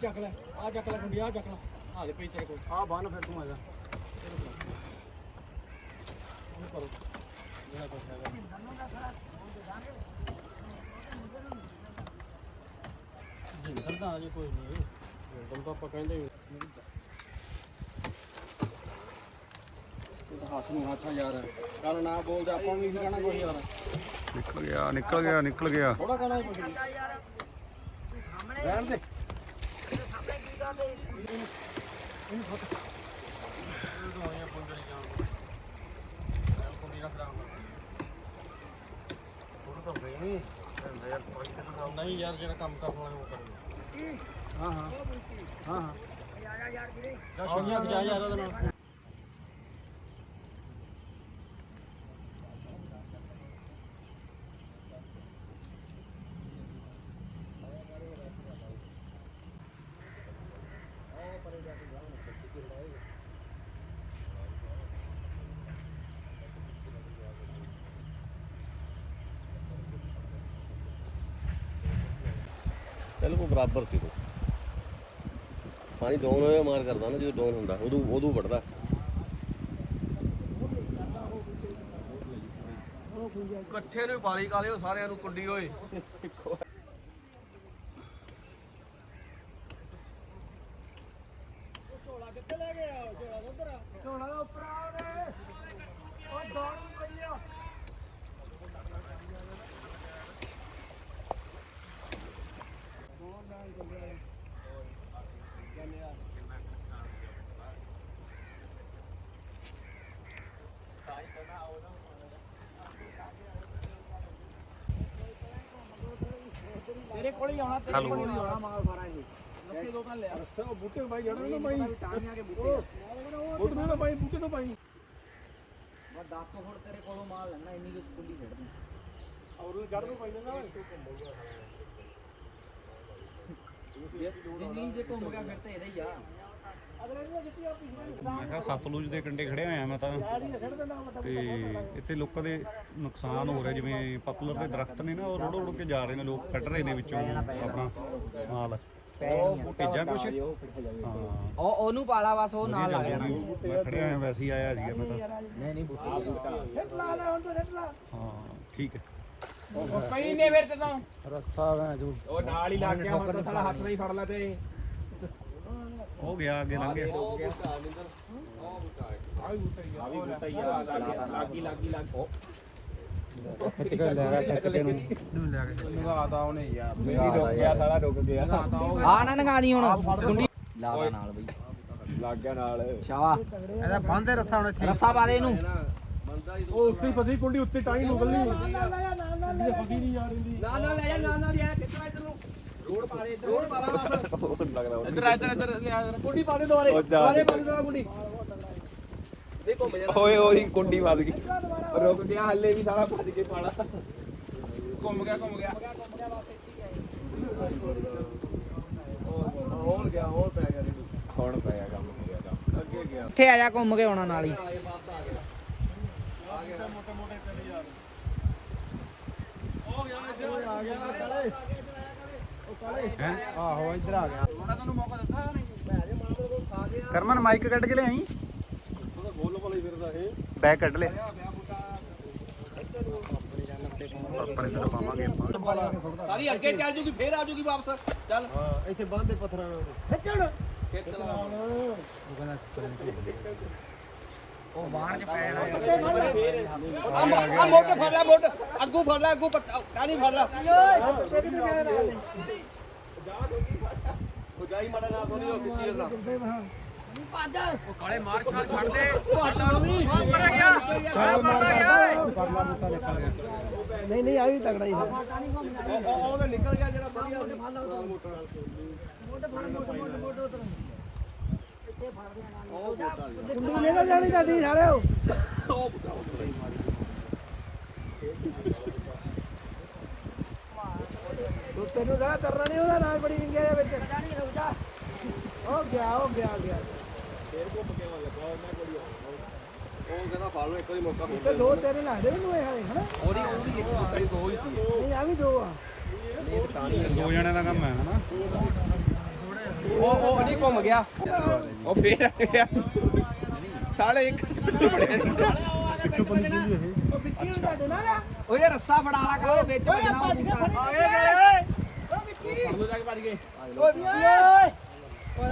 ਚੱਕ ਲੈ ਆ ਚੱਕ ਲੈ ਕੁੰਡੀ ਆ ਚੱਕ ਲੈ। ਆ ਦੇ ਪਈ ਤੇਰੇ ਕੋਲ। ਆ ਬੰਨ ਫਿਰ ਤੂੰ ਆ ਜਾ। ਉਹਨੂੰ ਕਰੋ ਜਿਹੜਾ ਕੁਛ ਹੈਗਾ ਅਜੇ ਕੋਈ ਨਹੀਂ ਜਿੰਦਲ ਤਾਂ ਆਪਾਂ ਕਹਿੰਦੇ ਨਹੀਂ। ਇਹ ਹੱਥ ਨੂੰ ਹੱਥ ਆ ਯਾਰ ਕੱਲ ਨਾ ਬੋਲਦੇ ਆਪਾਂ ਨੂੰ ਵੀ ਕਹਿਣਾ ਕੋਈ ਯਾਰ ਨਿਕਲ ਗਿਆ ਨਿਕਲ ਗਿਆ ਨਿਕਲ ਗਿਆ। ਥੋੜਾ ਕਹਿਣਾ ਹੀ ਨਹੀਂ ਰਹਿਣ ਦੇ ਇਹਨੂੰ ਫੁੱਟ ਇਹ ਦਵਾਈਆਂ ਪੁੰਜਣੀ ਜਾਣ ਕੁੰਡੀ ਰੱਖ ਦਾਂ ਥੋੜਾ ਤਾਂ ਬਈ ਨਹੀਂ ਯਾਰ ਜਿਹੜਾ ਕੰਮ ਕਰਨ ਵਾਲਾ ਉਹ ਕਰੂਗਾ ਹਾਂ ਹਾਂ। ਹਾਂ ਹਾਂ। ਯਾਰ ਯਾਰ ਵੀਰੇ ਜਾ ਯਾਰ ਉਹਦੇ ਨਾਲ ਬਿਲਕੁਲ ਬਰਾਬਰ ਸੀ ਉਹ। ਪਾਣੀ ਡਾਊਨ ਹੋਇਆ ਮਾਰ ਕਰਦਾ ਨਾ ਜਦੋਂ ਡਾਊਨ ਹੁੰਦਾ ਉਦੋਂ ਉਦੋਂ ਵੱਢਦਾ। ਇਕੱਠੇ ਨੂੰ ਪਾਲੀ ਕਾਲਿਓ ਸਾਰਿਆਂ ਨੂੰ ਕੁੰਡੀ ਓਏ। ਤੇਰੇ ਕੋਲ ਹੀ ਆਉਣਾ ਤੇਰੇ ਕੋਲ ਹੀ ਆਉਣਾ ਮਾਲ ਸਾਰਾ ਇਹ। ਲੱਖੇ ਦੋ ਤਾਂ ਲਿਆ। ਉਹ ਬੂਟੇ ਬਾਈ ਜੜਨ ਨਾ ਬਾਈ। ਟਾਣੀਆਂ ਕੇ ਬੂਟੇ। ਬੂਟੇ ਨਾ ਬਾਈ ਬੂਟੇ ਤੋਂ ਬਾਈ। ਬਸ 10 ਤੋਂ ਫੁੱਟ ਤੇਰੇ ਕੋਲੋਂ ਮਾਲ ਲੈਣਾ ਇੰਨੀ ਕੁ ਕੁੰਡੀ ਛੱਡਦੀ ਔਰ ਜੜ ਨੂੰ ਪਾਈ ਨਾ ਨਹੀਂ ਜੇ ਘੁੰਮ ਗਿਆ ਫਿਰ ਤਾਂ ਇਹਦਾ ਹੀ ਆ। ਮੈਂ ਕਿਹਾ ਸਤਲੁਜ ਦੇ ਕੰਢੇ ਖੜਿਆ ਹੋਇਆ ਮੈਂ ਤਾਂ। ਤੇ ਇੱਥੇ ਲੋਕਾਂ ਦੇ ਨੁਕਸਾਨ ਹੋ ਰਿਹਾ ਜਿਵੇਂ ਪਪੂਲਰ ਦੇ ਦਰਖਤ ਨੇ ਨਾ ਉਹ ਰੋੜ ਰੋੜ ਕੇ ਜਾ ਰਹੇ ਨੇ ਲੋਕ ਕੱਢ ਰਹੇ ਨੇ ਵਿੱਚੋਂ ਆਪਣਾ ਮਾਲ। ਭੇਜਾਂ ਕੁਛ? ਹਾਂ। ਉਹ ਉਹਨੂੰ ਪਾਲਾ ਬਸ ਉਹ ਨਾਲ ਰਿਹਾ ਵੀ ਮੈਂ ਖੜਿਆ ਹੋਇਆ ਵੈਸੇ ਹੀ ਆਇਆ ਸੀਗਾ ਮੈਂ ਤਾਂ। ਨਹੀਂ ਨਹੀਂ ਬੁੱਤੀ ਹਾਂ ਠੀਕ ਹੈ। ਪਈ ਨੇ ਫਿਰ ਤੇ ਤਾਂ। ਰੱਸਾ ਵੇ ਜੋ। ਉਹ ਨਾਲ ਹੀ ਲੱਗ ਗਿਆ ਹੁਣ ਤਾਂ ਸਾਲਾ ਹੱਥ ਨਹੀਂ ਫੜ ਲੈ ਤੇ। ਉਹ ਗਿਆ ਅੱਗੇ ਲੰਘ ਗਿਆ। ਆ ਵੀ ਬੂਟਾ ਹੀ ਆ ਵੀ ਬੂਟਾ ਹੀ ਆ ਲੱਗੀ ਲੱਗੀ ਲੱਗ ਉਹ। ਨਗਾਤਾ ਉਹਨੇ ਯਾਰ। ਮੇਰੀ ਰੁਕ ਗਿਆ ਸਾਲਾ ਰੁਕ ਗਿਆ। ਆ ਨਾ ਨਗਾ ਦੀ। ਹੁਣ ਲਾ ਲਾ ਨਾਲ ਬਈ। ਲੱਗ ਗਿਆ ਨਾਲ। ਸ਼ਾਵਾ ਇਹਦਾ ਬੰਦੇ ਰੱਸਾ ਹੁਣ ਇੱਥੇ। ਰੱਸਾ ਪਾ ਦੇ ਇਹਨੂੰ। ਉਹ ਉੱਤੇ ਹੀ ਫਸੀ ਕੁੰਡੀ ਉੱਤੇ ਟਾਈ ਨੂੰ ਗੱਲੀ ਨਹੀਂ ਇਹਦੀ ਨਾ ਨਾ ਲੈ ਜਾ ਨਾ ਨਾ ਲਿਆ ਕਿੱਧਰ ਇੱਧਰ ਨੂੰ ਰੋਡ ਪਾ ਦੇ ਰੋਡ ਪਾ ਲਾ ਇੱਧਰ ਇੱਧਰ ਇੱਧਰ ਲਿਆ ਕੁੰਡੀ ਪਾ ਦੇ ਦੁਆਰੇ ਦੁਆਰੇ ਪਾ ਦੇ ਦੁਆਰਾ ਕੁੰਡੀ ਦੇ ਘੁੰਮ ਜਾ ਓਏ ਉਹਦੀ ਕੁੰਡੀ ਵੱਜ ਗਈ। ਰੁਕ ਗਿਆ ਹੱਲੇ ਵੀ ਸਾਲਾ ਭੱਜ ਕੇ ਪਾਲਾ। ਘੁੰਮ ਗਿਆ ਘੁੰਮ ਗਿਆ। ਹੋਰ ਗਿਆ ਹੋਰ ਪੈ ਗਿਆ ਹੁਣ ਪੈ ਗਿਆ ਕੰਮ ਹੋ ਗਿਆ ਕੰਮ। ਅੱਗੇ ਗਿਆ। ਇੱਥੇ ਆ ਜਾ ਘੁੰਮ ਕੇ ਆਉਣਾ ਨਾਲ ਹੀ। ਆ ਗਿਆ। ਨਹੀਂ ਮੈਂ ਅਜੇ ਮਾਰ ਕੋਲ ਖਾ ਗਿਆ ਕਰਮਨ ਮਾਈਕ ਕੱਢ ਕੇ ਲਿਆਈ? ਬੈਗ ਕੱਢ ਲਿਆ। ਆਪਣੇ ਤੇ ਪਾਵਾਂਗੇ ਸਾਰੀ ਅੱਗੇ ਚੱਲ ਜੂਗੀ ਫੇਰ ਆ ਜੂਗੀ ਵਾਪਸ। ਚੱਲ। ਹਾਂ ਇੱਥੇ ਬੰਦੇ ਪੱਥਰਾਂ ਨਾਲ। ਖਿੱਚਣ ਖਿੱਚ ਲਾ। ਉਹ ਬਾਣ ਚ ਪੈਣ ਆ ਮੋਟੇ ਫੜ ਲੈ। ਮੋਟੇ ਅੱਗੂ ਫੜ ਲੈ ਅੱਗੂ ਕਾਣੀ ਫੜ ਲੈ ਉਹ ਜਾਈ ਮਾੜਾ ਨਾ ਸੋਨੀ ਉਹ ਖਿੱਚੀ ਜਾਂਦਾ ਉਹ ਕਾਲੇ ਮਾਰ ਖਾਲ ਛੱਡ ਦੇ। ਭੱਜ ਨਹੀਂ ਉੱਪਰ ਗਿਆ ਨਹੀਂ ਨਹੀਂ ਆਈ ਤਗੜਾ ਹੀ ਉਹ ਉਹ ਤਾਂ ਨਿਕਲ ਗਿਆ ਜਿਹੜਾ ਵਧੀਆ ਉਹਨੇ ਫੜ ਲਾ ਕੁੰਡੀ ਨਿਕਲ ਜਾਣੀ ਤੁਹਾਡੀ ਸਾਲਿਓ ਤੂੰ ਤੈਨੂੰ ਦਾ ਤਰਨਾ ਨਹੀਂ ਉਹਦਾ ਨਾਲ ਬੜੀ ਵਿੰਗਿਆ ਦੇ ਵਿੱਚ ਨਹੀਂ ਰੁਕ ਜਾ ਹੋ ਗਿਆ ਹੋ ਗਿਆ। ਗਿਆ ਉਹ ਕਹਿੰਦਾ ਫੜ ਲਓ ਇੱਕ ਵਾਰੀ ਮੌਕਾ ਹੋ ਤੇ ਦੋ ਤੇਰੇ ਲੱਗਦੇ ਮੈਨੂੰ ਇਹ ਹਾਲੇ ਹਨਾ ਉਹਦੀ ਉਹਦੀ ਇੱਕ ਦੋ ਹੀ ਸੀ। ਨਹੀਂ ਆ ਵੀ ਦੋ ਆ। ਦੋ ਜਣਿਆਂ ਦਾ ਕੰਮ ਹੈ ਹਨਾ? ਉਹ ਉਹ ਨਹੀਂ ਘੁੰਮ ਗਿਆ। ਉਹ ਫੇਰ ਆ ਗਿਆ। ਸਾਲੇ ਇੱਕ ਉਹ ਇਹ ਰੱਸਾ ਫੜਾ ਲਾ ਕਾਲੇ ਵਿੱਚ ਵੱਜਣਾ ਉਹ ਬੂਟਾ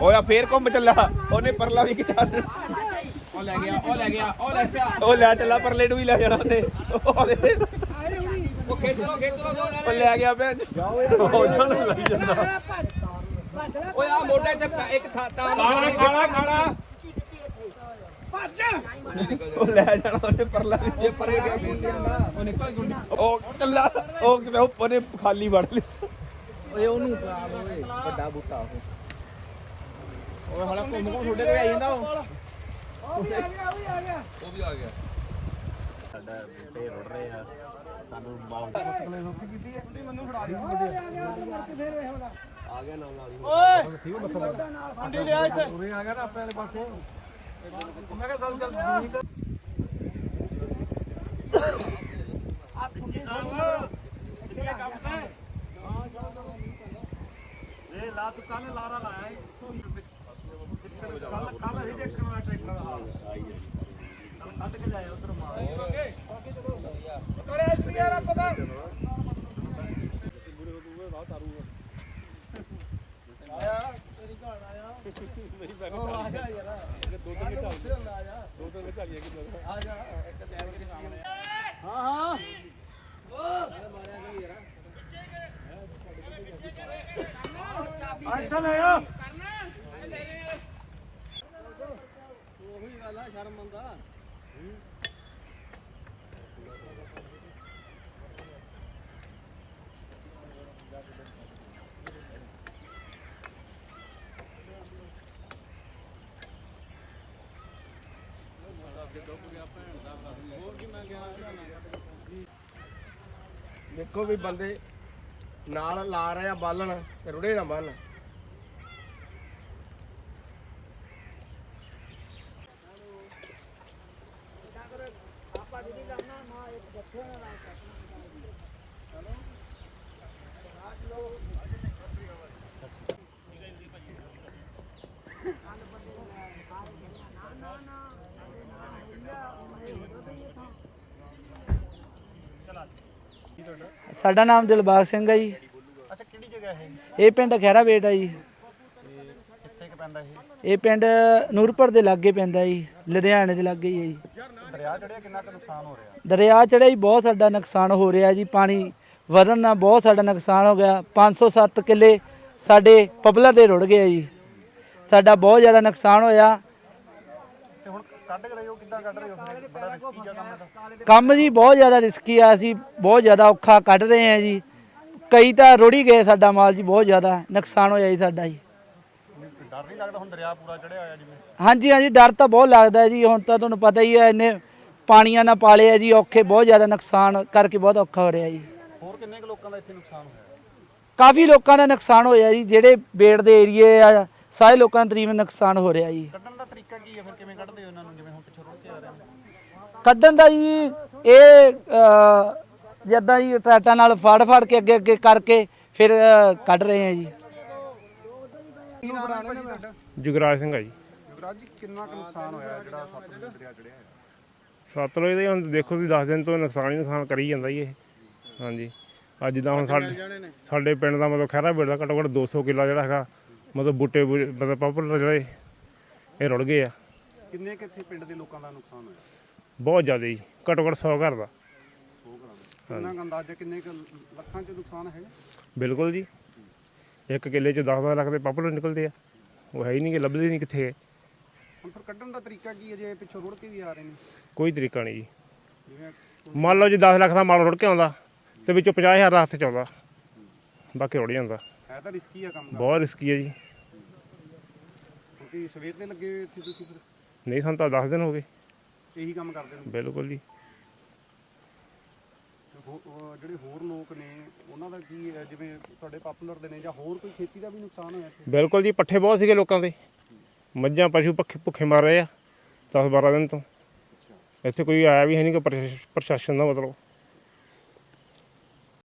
ਓਏ। ਆ ਫੇਰ ਘੁੰਮ ਚੱਲਾ। ਉਹਨੇ ਪਰਲਾ ਵੀ ਖਿਚਾ ਉਹ ਲੈ ਗਿਆ ਉਹ ਲੈ ਗਿਆ ਉਹ ਲੈ ਗਿਆ ਉਹ ਲੈ ਚੱਲਾ ਪਰਲੇ ਨੂੰ ਵੀ ਲੈ ਜਾਣਾ ਉਹਨੇ। ਉਹ ਖੇਚ ਲੋ ਖੇਚ ਲੋ ਦੋ ਉਹ ਲੈ। ਗਿਆ ਭੈਣ ਉਹਨਾਂ ਨੂੰ ਲਈ ਜਾਂਦਾ ਓਏ ਆ ਮੋਢੇ ਤੇ ਪੈ- ਇੱਕ ਥਾਂ ਤਾਂ ਖਾਣਾ ਖਾਣਾ ਖਾਣਾ। ਉਹ ਲੈ ਜਾਣਾ ਉਹਨੇ ਪਰਲਾ। ਵੀ ਉਹ ਪਰੇ ਗਿਆ ਮਿਲ ਜਾਂਦਾ ਉਹ ਨਿਕਲ ਗੁੰਡੀ। ਉਹ ਕਿਤੇ ਉੱਪਰ ਨੇ ਖਾਲੀ ਵੜ ਲਿਆ ਓਏ ਉਹਨੂੰ ਪਾ ਓਏ ਵੱਡਾ ਬੂਟਾ ਉਹ। ਓਏ ਹਲਾ ਘੁੰਮ ਘੁੰਮ ਤੁਹਾਡੇ ਕੋਲ ਆਈ ਜਾਂਦਾ ਉਹ। ਉਹ ਵੀ ਆ ਗਿਆ ਉਹ ਵੀ ਆ ਗਿਆ ਵੀ ਆ ਗਿਆ ਮੰਡੀ ਲਿਆ ਇੱਥੇ। ਉਰੇ ਆ ਗਿਆ ਨਾ ਆਪਣੇ ਵਾਲੇ ਪਾਸੇ। ਮੈਂ ਕਿਹਾ ਚੱਲ ਚੱਲ ਜ਼ਮੀਨ ਇਹ ਲਾ ਤੂੰ ਕੱਲ ਲਾਰਾ ਲਾਇਆ ਕੱਲ ਕੱਲ ਅਸੀਂ ਦੇਖਣ ਵਾਲਾ ਟਰੈਕਟਰ ਹਾਲ ਕੱਢ ਕੇ ਜਾਏ ਉਧਰ ਮਾਰ ਕੜੇ ਇਸ ਯਾਰ। ਪਤਾ ਇੱਥੇ ਲੈ ਆ ਉਹੀ ਗੱਲ ਆ ਸ਼ਰਮ ਮੰਦਾ ਦੇਖੋ ਵੀ ਬੰਦੇ ਨਾਲ ਲਾ ਰਹੇ ਆ ਬਾਲਣ ਤੇ ਰੁੜੇ ਨਾ ਬੰਨ। ਸਾਡਾ ਨਾਮ ਦਿਲਬਾਗ ਸਿੰਘ ਹੈ ਜੀ। ਅੱਛਾ ਕਿਹੜੀ ਜਗ੍ਹਾ ਇਹ? ਇਹ ਪਿੰਡ ਖੈਰਾ ਬੇਟ ਹੈ ਜੀ ਕਿੱਥੇ ਕ ਪੈਂਦਾ ਇਹ? ਇਹ ਪਿੰਡ ਨੂਰਪੁਰ ਦੇ ਲਾਗੇ ਪੈਂਦਾ ਜੀ ਲੁਧਿਆਣੇ ਦੇ ਲਾਗੇ ਹੀ ਹੈ ਜੀ। ਦਰਿਆ ਚੜਿਆ ਕਿੰਨਾ ਕੁ ਨੁਕਸਾਨ ਹੋ ਰਿਹਾ? ਦਰਿਆ ਚੜਿਆ ਜੀ ਬਹੁਤ ਸਾਡਾ ਨੁਕਸਾਨ ਹੋ ਰਿਹਾ ਜੀ ਪਾਣੀ ਵਧਣ ਨਾਲ ਬਹੁਤ ਸਾਡਾ ਨੁਕਸਾਨ ਹੋ ਗਿਆ। 507 ਕਿੱਲੇ ਸਾਡੇ ਪਪਲਰ ਦੇ ਰੁੜ ਗਏ ਜੀ। ਸਾਡਾ ਬਹੁਤ ਜ਼ਿਆਦਾ ਨੁਕਸਾਨ ਹੋਇਆ। ਤੇ ਹੁਣ ਕੱਢ ਕੇ ਰਹੇ ਹੋ ਕਿੱਦਾਂ ਕੱਢ ਰਹੇ ਹੋ? ਫਿਰ? ਬੜਾ ਰਿਸਕੀ ਜਿਹਾ ਕੰਮ ਹੈ। ਕੰਮ ਜੀ ਬਹੁਤ ਜ਼ਿਆਦਾ ਰਿਸਕੀ ਆ ਅਸੀਂ ਬਹੁਤ ਜ਼ਿਆਦਾ ਔਖਾ ਕੱਢ ਰਹੇ ਹਾਂ ਜੀ। ਕਈ ਤਾਂ ਰੁੜੀ ਗਏ ਸਾਡਾ ਮਾਲ ਜੀ ਬਹੁਤ ਜ਼ਿਆਦਾ ਨੁਕਸਾਨ ਹੋਇਆ ਜੀ ਸਾਡਾ ਜੀ। ਡਰ ਨਹੀਂ ਲੱਗਦਾ ਹੁਣ ਦਰਿਆ ਪੂਰਾ ਚੜਿਆ ਹੋਇਆ ਜਿਵੇਂ? ਹਾਂਜੀ ਹਾਂਜੀ ਡਰ ਤਾਂ ਬਹੁਤ ਲੱਗਦਾ ਹੈ ਜੀ ਹੁਣ ਤਾਂ ਤੁਹਾਨੂੰ ਪਤਾ ਹੀ ਹੈ ਇੰਨੇ ਪਾਣੀਆਂ ਨਾਲ ਪਾਲੇ ਆ ਜੀ ਔਖੇ ਬਹੁਤ ਜ਼ਿਆਦਾ ਨੁਕਸਾਨ ਕਰਕੇ ਬਹੁਤ ਔਖਾ ਹੋ ਰਿਹਾ ਜੀ। ਹੋਰ ਕਿੰਨੇ ਕੁ ਲੋਕਾਂ ਦਾ ਇੱਥੇ ਨੁਕਸਾਨ ਹੋਇਆ? ਕਾਫੀ ਲੋਕਾਂ ਦਾ ਨੁਕਸਾਨ ਹੋਇਆ ਜੀ ਜਿਹੜੇ ਬੇੜ ਦੇ ਏਰੀਏ ਆ ਸਾਰੇ ਲੋਕਾਂ ਦਾ ਤਕਰੀਬਨ ਨੁਕਸਾਨ ਹੋ ਰਿਹਾ ਜੀ। ਕੱਢਣ ਦਾ ਤਰੀਕਾ ਕੀ ਹੈ ਫਿਰ ਕਿਵੇਂ ਕੱਢਦੇ ਹੋ ਇਹਨਾਂ ਨੂੰ ਜਿਵੇਂ ਹੁਣ ਪਿੱਛੋਂ ਰੁੜ ਕੇ ਆ ਰਹੇ ਨੇ ਕੱਢਣ ਦਾ ਜੀ ਇਹ ਜਿੱਦਾਂ ਜੀ ਟਰੈਕਟਰਾਂ ਨਾਲ ਫੜ ਫੜ ਕੇ ਅੱਗੇ ਅੱਗੇ ਕਰਕੇ ਫਿਰ ਕੱਢ ਰਹੇ ਆ ਜੀ। ਜੁਗਰਾਜ ਸਿੰਘ ਆ ਜੀ। ਯੁਵਰਾਜ ਜੀ ਕਿੰਨਾ ਕੁ ਨੁਕਸਾਨ ਹੋਇਆ ਜਿਹੜਾ ਸਤਲੁਜ ਦਰਿਆ ਚੜਿਆ ਹੈ ਸਤਲੁਜ ਦੇ ਹੁਣ ਦੇਖੋ ਤੁਸੀਂ 10 ਦਿਨ ਤੋਂ ਨੁਕਸਾਨ ਹੀ ਨੁਕਸਾਨ ਕਰੀ ਜਾਂਦਾ ਜੀ ਇਹ। ਹਾਂਜੀ। ਅੱਜ ਜਿੱਦਾਂ ਹੁਣ ਸਾਡੇ ਸਾਡੇ ਪਿੰਡ ਦਾ ਮਤਲਬ ਖਹਿਰਾ ਬੇੜ ਦਾ ਘੱਟੋ ਘੱਟ 200 ਕਿੱਲਾ ਜਿਹੜਾ ਹੈਗਾ ਮਤਲਬ ਬੂਟੇ ਮਤਲਬ ਪਾਪੂਲਰ ਜਿਹੜੇ ਇਹ ਰੁੜ ਗਏ ਆ। ਕਿੰਨੇ ਕੁ ਇੱਥੇ ਪਿੰਡ ਦੇ ਲੋਕਾਂ ਦਾ ਨੁਕਸਾਨ ਹੋਇਆ? ਬਹੁਤ ਜ਼ਿਆਦਾ ਜੀ ਘੱਟੋ ਘੱਟ 100 ਘਰ ਦਾ। ਕਿੰਨਾ ਕੁ ਅੰਦਾਜ਼ਾ ਕਿੰਨੇ ਕੁ ਲੱਖਾਂ ਚ ਨੁਕਸਾਨ ਹੈਗਾ? ਬਿਲਕੁਲ ਜੀ। ਇੱਕ ਕਿੱਲੇ 'ਚ 10 ਲੱਖ ਦੇ ਪਾਪੂਲਰ ਨਿਕਲਦੇ ਆ। ਉਹ ਹੈ ਹੀ ਨਹੀਂ ਕਿ ਲੱਭਦੇ ਨਹੀਂ ਕਿੱਥੇ। ਗਏ ਹੁਣ ਫਿਰ ਕੱਢਣ ਦਾ ਤਰੀਕਾ ਕੀ ਹੈ? ਜੇ ਪਿੱਛੋਂ ਰੁੜ ਕੇ ਵੀ ਆ ਰਹੇ ਨੇ। ਕੋਈ ਤਰੀਕਾ ਨਹੀਂ ਜੀ। ਜਿਵੇਂ ਮੰਨ ਲਓ ਜੀ 10 ਲੱਖ ਦਾ ਮਾਲ ਰੁੜ ਕੇ ਆਉਂਦਾ ਤੇ ਵਿੱਚੋਂ 50000 ਦਾ ਹੱਥ 'ਚ ਆਉਂਦਾ ਬਾਕੀ ਰੁੜ ਜਾਂਦਾ। ਹੈ ਤਾਂ ਰਿਸਕੀ ਆ ਕੰਮ ਬਹੁਤ ਰਿਸਕੀ ਹੈ ਜੀ। ਕਿਉਂਕਿ ਸਵੇਰ ਦੇ ਲੱਗੇ ਹੋਏ ਇੱਥੇ ਤੁਸੀਂ ਫਿਰ। ਨਹੀਂ ਸਾਨੂੰ ਤਾਂ 10 ਦਿਨ ਹੋ ਗਏ। ਇਹੀ ਕੰਮ ਕਰਦੇ ਨੇ। ਬਿਲਕੁਲ ਜੀ। ਹੋ- ਜਿਹੜੇ ਹੋਰ ਲੋਕ ਨੇ ਉਹਨਾਂ ਦਾ ਕੀ ਹੈ, ਜਿਵੇਂ ਤੁਹਾਡੇ ਪਾਪੂਲਰ ਦੇ ਨੇ ਜਾਂ ਹੋਰ ਕੋਈ ਖੇਤੀ ਦਾ ਵੀ ਨੁਕਸਾਨ ਹੋਇਆ ਇੱਥੇ? ਬਿਲਕੁਲ ਜੀ ਪੱਠੇ ਬਹੁਤ ਸੀਗੇ ਲੋਕਾਂ ਦੇ। ਮੱਝਾਂ ਪਸ਼ੂ ਪੱਖੇ ਭੁੱਖੇ ਮਰ ਰਹੇ ਆ 10 12 ਦਿਨ ਤੋਂ। ਇੱਥੇ ਕੋਈ ਆਇਆ ਵੀ ਹੈ ਨਹੀਂ ਕਿ ਪ੍ਰਸ਼ਾਸਨ ਦਾ ਮਤਲਬ।